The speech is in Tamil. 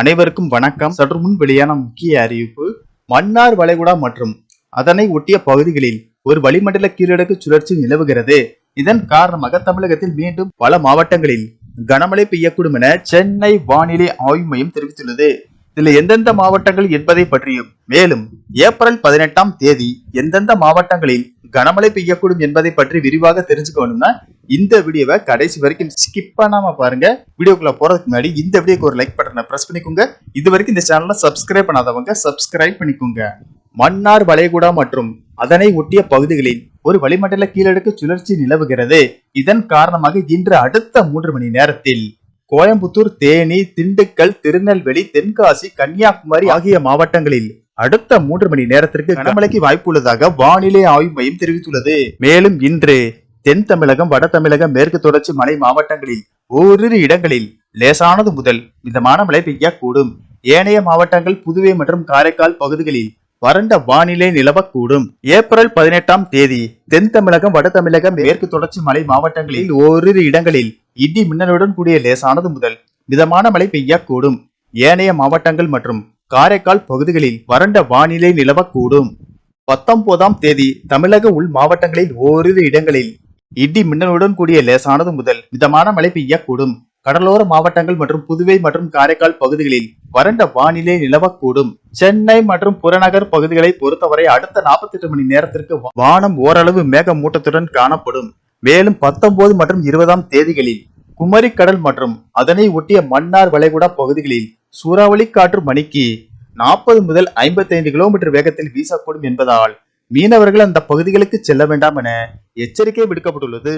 அனைவருக்கும் வணக்கம். சற்று முன் வெளியான முக்கிய அறிவிப்பு மன்னார் வளைகுடா மற்றும் அதனை ஒட்டிய பகுதிகளில் ஒரு வளிமண்டல கீழடுக்கு சுழற்சி நிலவுகிறது. இதன் காரணமாக தமிழகத்தில் மீண்டும் பல மாவட்டங்களில் கனமழை பெய்யக்கூடும் என சென்னை வானிலை ஆய்வு மையம் தெரிவித்துள்ளது. இதுல எந்தெந்த மாவட்டங்கள் என்பதை பற்றியும் மேலும் ஏப்ரல் பதினெட்டாம் தேதி எந்தெந்த மாவட்டங்களில் கனமழை பெய்யக்கூடும் என்பதை பற்றி விரிவாக தெரிஞ்சுக்கணும்னா இந்த வீடியோவை கடைசி வரைக்கும் ஸ்கிப் பண்ணாம பாருங்க. வீடியோக்குள்ள போறதுக்கு முன்னாடி இந்த வீடியோக்கு ஒரு லைக் பட்டனை பிரஸ் பண்ணிக்கோங்க. இது வரைக்கும் இந்த சேனலை சப்ஸ்கிரைப் பண்ணாதவங்க சப்ஸ்கிரைப் பண்ணிக்கோங்க. மன்னார் வளைகுடா மற்றும் அதனை ஒட்டிய பகுதிகளில் ஒரு வளிமண்டல கீழடுக்கு சுழற்சி நிலவுகிறது. இதன் காரணமாக இன்று அடுத்த மூன்று மணி நேரத்தில் கோயம்புத்தூர் தேனி திண்டுக்கல் திருநெல்வேலி தென்காசி கன்னியாகுமரி ஆகிய மாவட்டங்களில் அடுத்த மூன்று மணி நேரத்திற்கு கனமழைக்கு வாய்ப்புள்ளதாக வானிலை ஆய்வு மையம் தெரிவித்துள்ளது. மேலும் இன்று தென் தமிழகம் வட தமிழகம் மேற்கு தொடர்ச்சி மலை மாவட்டங்களில் ஓரிரு இடங்களில் லேசானது முதல் மிதமான மழை பெய்யக்கூடும். ஏனைய மாவட்டங்கள் புதுவை மற்றும் காரைக்கால் பகுதிகளில் வறண்ட வானிலை நிலவக்கூடும். ஏப்ரல் பதினெட்டாம் தேதி தென் தமிழகம் வட தமிழகம் மேற்கு தொடர்ச்சி மலை மாவட்டங்களில் ஓரிரு இடங்களில் இடி மின்னலுடன் கூடிய லேசானது முதல் மிதமான மழை பெய்யக்கூடும். ஏனைய மாவட்டங்கள் மற்றும் காரைக்கால் பகுதிகளில் வறண்ட வானிலை நிலவக்கூடும். பத்தொன்பதாம் தேதி தமிழக உள் மாவட்டங்களில் ஓரிரு இடங்களில் இடி மின்னலுடன் கூடிய லேசானது முதல் மிதமான மழை பெய்யக்கூடும். கடலோர மாவட்டங்கள் மற்றும் புதுவை மற்றும் காரைக்கால் பகுதிகளில் வறண்ட வானிலை நிலவக்கூடும். சென்னை மற்றும் புறநகர் பகுதிகளை பொறுத்தவரை அடுத்த 48 மணி நேரத்திற்கு வானம் ஓரளவு மேகமூட்டத்துடன் காணப்படும். மேலும் பத்தொன்பது மற்றும் இருபதாம் தேதிகளில் குமரிக்கடல் மற்றும் அதனை ஒட்டிய மன்னார் வளைகுடா பகுதிகளில் சூறாவளி காற்று மணிக்கு நாற்பது முதல் 55 கிலோமீட்டர் வேகத்தில் வீசக்கூடும் என்பதால் மீனவர்கள் அந்த பகுதிகளுக்கு செல்ல வேண்டாம் என எச்சரிக்கை விடுக்கப்பட்டுள்ளது.